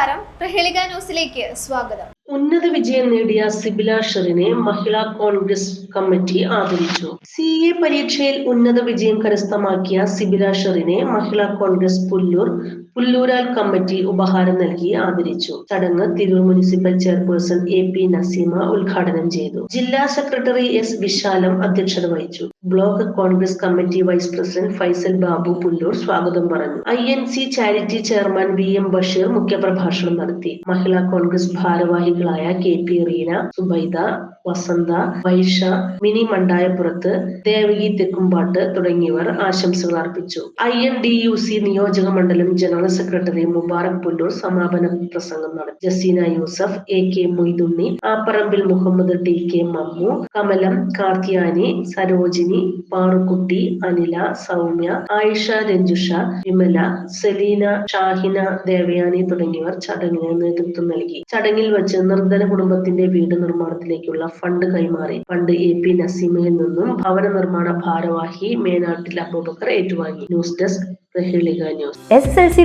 നമസ്കാരം. ന്യൂസിലേക്ക് സ്വാഗതം. ഉന്നത വിജയം നേടിയ സിബില ഷെറിനെ മഹിളാ കോൺഗ്രസ് കമ്മിറ്റി ആദരിച്ചു. സി എ പരീക്ഷയിൽ ഉന്നത വിജയം കരസ്ഥമാക്കിയ സിബില ഷെറിനെ മഹിളാ കോൺഗ്രസ് പുല്ലൂർ പുല്ലൂരാൽ കമ്മിറ്റി ഉപഹാരം നൽകി ആദരിച്ചു. ചടങ്ങ് Tirur municipal chairperson A P Naseema ഉദ്ഘാടനം ചെയ്തു. ജില്ലാ സെക്രട്ടറി എസ് വിശാലം അധ്യക്ഷത വഹിച്ചു. Block Congress committee vice president Faisal Babu Pullur സ്വാഗതം പറഞ്ഞു. I N C charity chairman V M Basheer മുഖ്യപ്രഭാഷണം നടത്തി. മഹിളാ കോൺഗ്രസ് ഭാരവാഹികളായ കെ പി റീന സുബൈദ വസന്ത വൈഷ മിനി മണ്ടായപ്പുറത്ത് ദേവകി തെക്കുംപാട്ട് തുടങ്ങിയവർ ആശംസകൾ അർപ്പിച്ചു. I N D U C നിയോജക മണ്ഡലം ജനറൽ സെക്രട്ടറി മുബാറക് പുല്ലൂർ സമാപന പ്രസംഗം നടത്തി Jaseena Yusuf A K Moythunni Apparambil Muhammad T K Mammu Kamalam Karthiyani Sarojini Parukutty Anila Soumya Ayisha Ranjusha Vimala Seleena Shahina Devayani തുടങ്ങിയവർ ചടങ്ങിന് നേതൃത്വം നൽകി. ചടങ്ങിൽ വെച്ച് നിർധന കുടുംബത്തിന്റെ വീട് നിർമ്മാണത്തിലേക്കുള്ള ഫണ്ട് കൈമാറി. ഫണ്ട് എ പി നസീമയിൽ നിന്നും ഭവന നിർമ്മാണ ഭാരവാഹി മേനാട്ടിൽ അബൂബക്കർ ഏറ്റുവാങ്ങി. News desk news. S L C